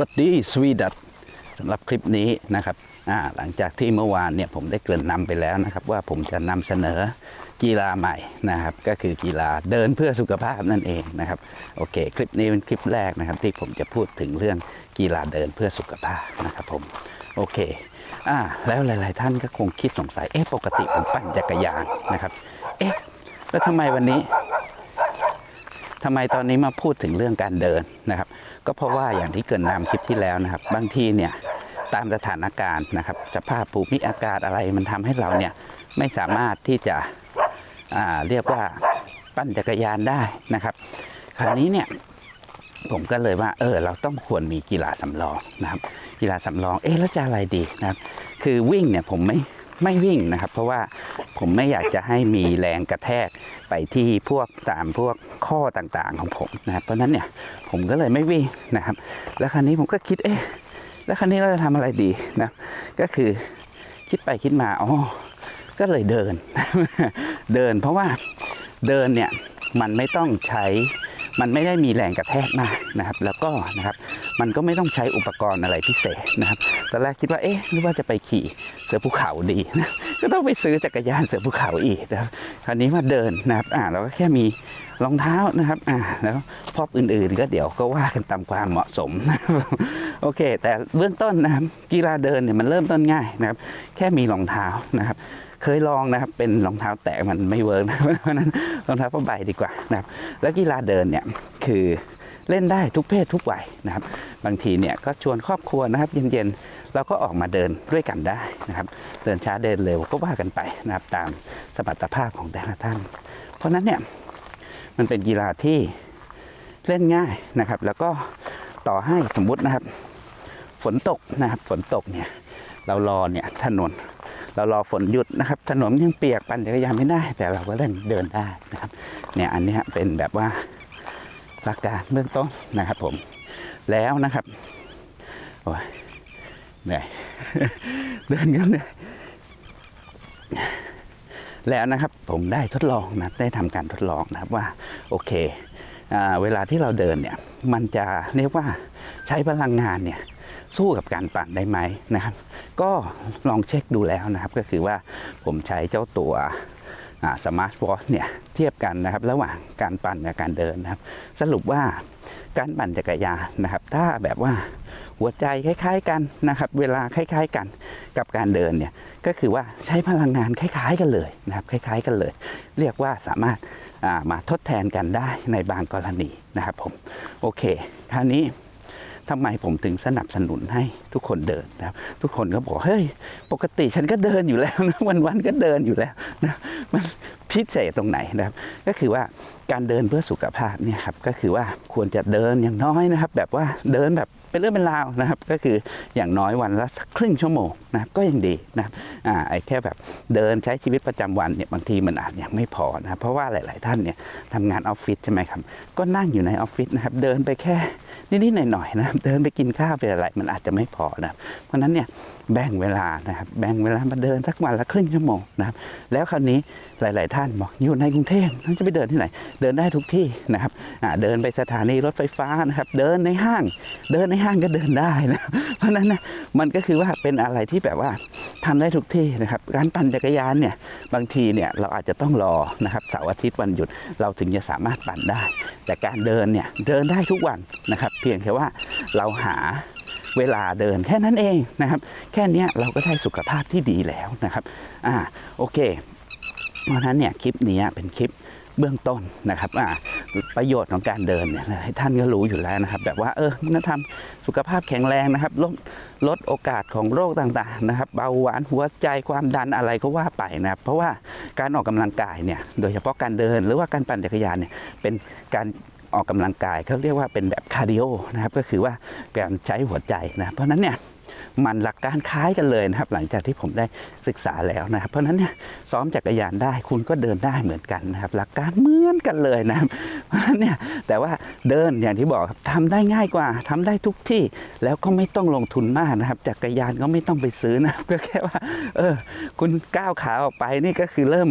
วัสดีสวีดัตสำหรับคลิปนี้นะครับหลังจากที่เมื่อวานเนี่ยผมได้เกริ่นนำไปแล้วนะครับ ว่าผมจะนำเสนอกีฬาใหม่นะครับ ก็คือกีฬาเดินเพื่อสุขภาพนั่นเองนะครับโอเค คลิปนี้เป็นคลิปแรกนะครับ ที่ผมจะพูดถึงเรื่องกีฬาเดินเพื่อสุขภาพนะครับผมโอเคอ่าแล้วหลาย ๆ ท่านก็คงคิดสงสัยเอ๊ะปกติผมปั่นจักรยานนะครับเอ๊ะแล้วทำไมวันนี้ ทำไมตอนนี้มาพูดถึงเรื่องการเดินนะครับ ก็เพราะว่าอย่างที่เกรินนำคลิปที่แล้วนะครับ บางทีเนี่ยตามสถานการณ์นะครับ สภาพภูมิอากาศอะไรมันทำให้เราเนี่ยไม่สามารถที่จะเรียกว่าปั่นจักรยานได้นะครับ คราวนี้เนี่ยผมก็เลยว่าเออเราต้องควรมีกีฬาสำรองนะครับ กีฬาสำรองเอ๊ะแล้วจะอะไรดีนะครับ คือวิ่งเนี่ยผมไม่ ไม่วิ่งนะครับ เพราะว่าผมไม่อยากจะให้มีแรงกระแทกไปที่พวกตามพวกข้อต่างๆของผมนะครับเพราะนั้นเนี่ยผมก็เลยไม่วิ่งนะครับ แล้วคราวนี้ผมก็คิดเอ๊ะแล้วคราวนี้เราจะทำอะไรดีนะก็คือคิดไปคิดมาอ๋อก็เลยเดิน เดินเพราะว่าเดินเนี่ยมันไม่ต้องใช้มันไม่ได้มีแรงกระแทกมากนะครับ แล้วก็นะครับ มันก็ไม่ต้องใช้อุปกรณ์อะไรพิเศษนะครับตอนแรกคิดว่าเอ๊ะหรือว่าจะไปขี่เสือภูเขาดีนะก็ต้องไปซื้อจักรยานเสือภูเขาอีกนะครับคราวนี้มาเดินนะครับอ่าเราก็แค่มีรองเท้านะครับอ่าแล้วพอบอื่นๆ ก็เดี๋ยวก็ว่ากันตามความเหมาะสมนะครับโอเค แต่เบื้องต้นนะครับกีฬาเดินเนี่ยมันเริ่มต้นง่ายนะครับ แค่มีรองเท้านะครับเคยลองนะครับเป็นรองเท้าแตะมันไม่เวิร์กนะเพราะฉะนั้นรองเท้าผ้าใบดีกว่านะครับ แล้วกีฬาเดินเนี่ยคือ เล่นได้ทุกเพศทุกวัยนะครับ บางทีเนี่ยก็ชวนครอบครัวนะครับ เย็นๆเราก็ออกมาเดินด้วยกันได้นะครับ เดินช้าเดินเร็วก็ว่ากันไปนะครับ ตามสมรรถภาพของแต่ละท่าน เพราะนั้นเนี่ยมันเป็นกีฬาที่เล่นง่ายนะครับ แล้วก็ต่อให้สมมุตินะครับ ฝนตกนะครับ ฝนตกเนี่ยเรารอเนี่ยถนนเรารอฝนหยุดนะครับ ถนนยังเปียกปั่นจักรยานไม่ได้ แต่เราก็เล่นเดินได้นะครับ เนี่ยอันนี้เป็นแบบว่า หลักการเบื้องต้นนะครับผมแล้วนะครับโอ้ยเหนื่อยเดินกันเลยแล้วนะครับผมได้ทดลองนะได้ทำการทดลองนะครับว่าโอเคอเวลาที่เราเดินเนี่ยมันจะเรียกว่าใช้พลังงานเนี่ยสู้กับการปั่นได้ไหมนะครับ ก็ลองเช็คดูแล้วนะครับก็คือว่าผมใช้เจ้าตัว สมาร์ทวอทเนี่ยเทียบกันนะครับระหว่างการปั่นกับการเดินนะครับ สรุปว่าการปั่นจักรยานนะครับ ถ้าแบบว่าหัวใจคล้ายๆกันนะครับ เวลาคล้าย ๆกันกับการเดินเนี่ยก็คือว่าใช้พลังงานคล้าย ๆ กันเลยนะครับ คล้าย ๆ กันเลย เรียกว่าสามารถอ่ามาทดแทนกันได้ในบางกรณีนะครับผมโอเคคราวนี้ ทำไมผมถึงสนับสนุนให้ทุกคนเดินนะครับ ทุกคนก็บอกเฮ้ยปกติฉันก็เดินอยู่แล้วนะวันๆก็เดินอยู่แล้วนะมันพิเศษตรงไหนนะครับ ก็คือว่าการเดินเพื่อสุขภาพเนี่ยครับก็คือว่าควรจะเดินอย่างน้อยนะครับ แบบว่าเดินแบบเป็นเรื่องเป็นราวนะครับ ก็คืออย่างน้อยวันละสักครึ่งชั่วโมงนะครับก็ยังดีนะครับอ่าไอ้แค่แบบเดินใช้ชีวิตประจำวันเนี่ยบางทีมันอาจยังไม่พอนะครับเพราะว่าหลาย ๆ ท่านเนี่ยทำงานออฟฟิศใช่ไหมครับก็นั่งอยู่ในออฟฟิศนะครับเดินไปแค่ นิดๆหน่อยๆนะครับเดินไปกินข้าวไปอะไรมันอาจจะไม่พอนะครับเพราะนั้นเนี่ยแบ่งเวลานะครับแบ่งเวลามาเดินสักวันละครึ่งชั่วโมงนะครับแล้วคราวนี้หลาย ๆ ท่านบอกอยู่ในกรุงเทพท่านจะไปเดินที่ไหน เดินได้ทุกที่นะครับเดินไปสถานีรถไฟฟ้านะครับเดินในห้าง เดินในห้างก็เดินได้นะเพราะฉะนั้นนะมันก็คือว่าเป็นอะไรที่แบบว่าทำได้ทุกที่นะครับการปั่นจักรยานเนี่ยบางทีเนี่ยเราอาจจะต้องรอนะครับเสาร์อาทิตย์วันหยุดเราถึงจะสามารถปั่นได้ แต่การเดินเนี่ยเดินได้ทุกวันนะครับเพียงแค่ว่าเราหาเวลาเดินแค่นั้นเองนะครับ แค่นี้เราก็ได้สุขภาพที่ดีแล้วนะครับอ่าโอเค เพราะฉะนั้นเนี่ยคลิปนี้เป็นคลิปเบื้องต้นนะครับอ่าประโยชน์ของการเดินเนี่ยหลายท่านก็รู้อยู่แล้วนะครับ แบบว่าเออคุณธรรมสุขภาพแข็งแรงนะครับลดลดโอกาสของโรคต่างๆนะครับ เบาหวานหัวใจความดันอะไรก็ว่าไปนะครับ เพราะว่าการออกกำลังกายเนี่ยโดยเฉพาะการเดินหรือว่าการปั่นจักรยานเนี่ยเป็นการ ออกกำลังกายเขาเรียกว่าเป็นแบบคาร์ดิโอนะครับก็คือว่าการใช้หัวใจนะเพราะนั้นเนี่ยมันหลักการคล้ายกันเลยนะครับ หลังจากที่ผมได้ศึกษาแล้วนะครับ เพราะนั้นเนี่ยซ้อมจักรยานได้คุณก็เดินได้เหมือนกันนะครับ หลักการเหมือนกันเลยนะครับเพราะนั้นเนี่ยแต่ว่าเดินอย่างที่บอกครับทำได้ง่ายกว่าทำได้ทุกที่แล้วก็ไม่ต้องลงทุนมากนะครับจักรยานก็ไม่ต้องไปซื้อนะครับก็แค่ว่า เออ คุณก้าวขาออกไปนี่ก็คือเริ่ม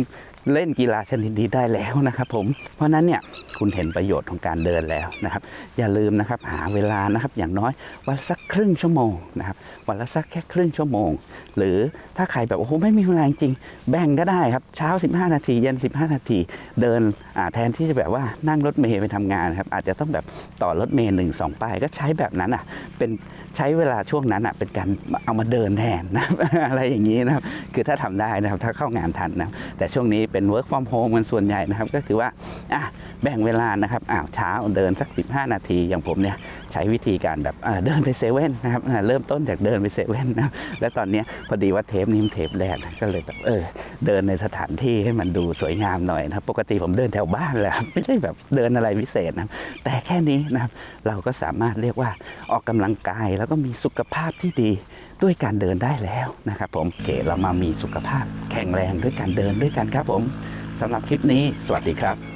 เล่นกีฬาชนิดนี้ได้แล้วนะครับ ผมเพราะนั้นเนี่ยคุณเห็นประโยชน์ของการเดินแล้วนะครับ อย่าลืมนะครับหาเวลานะครับอย่างน้อยวันละสักครึ่งชั่วโมงนะครับวันละสักแค่ครึ่งชั่วโมง หรือถ้าใครแบบโอ้โหไม่มีเวลาจริงแบ่งก็ได้ครับเช้า 15 นาทีเย็น 15 นาที เดินแทนที่จะแบบว่านั่งรถเมล์ไปทำงานครับอาจจะต้องแบบต่อรถเมล์หนึ่งสองป้ายก็ใช้แบบนั้นอะเป็นใช้เวลาช่วงนั้นอะเป็นการเอามาเดินแทนนะอะไรอย่างนี้นะครับคือถ้าทำได้นะครับถ้าเข้างานทันนะแต่ช่วงนี้เป็น work from home กันส่วนใหญ่นะครับ ก็คือว่าอะแบ่งเวลานะครับอ้าวเช้าเดินสัก 15 นาที อย่างผมเนี่ยใช้วิธีการแบบเดินไปเซเว่นนะครับเริ่มต้นจากเดินไปเซเว่นนะและตอนนี้พอดีว่าเทปนี้มันเทปแรกก็เลยแบบเออเดินในสถานที่ให้มันดูสวยงามหน่อยนะปกติผมเดินแถวบ้านแหละไม่ได้แบบเดินอะไรพิเศษนะแต่แค่นี้นะครับเราก็สามารถเรียกว่าออกกำลังกายแล้วก็มีสุขภาพที่ดี ด้วยการเดินได้แล้วนะครับผมโอเคเรามามีสุขภาพแข็งแรงด้วยการเดินด้วยกันครับผมสำหรับคลิปนี้ สวัสดีครับ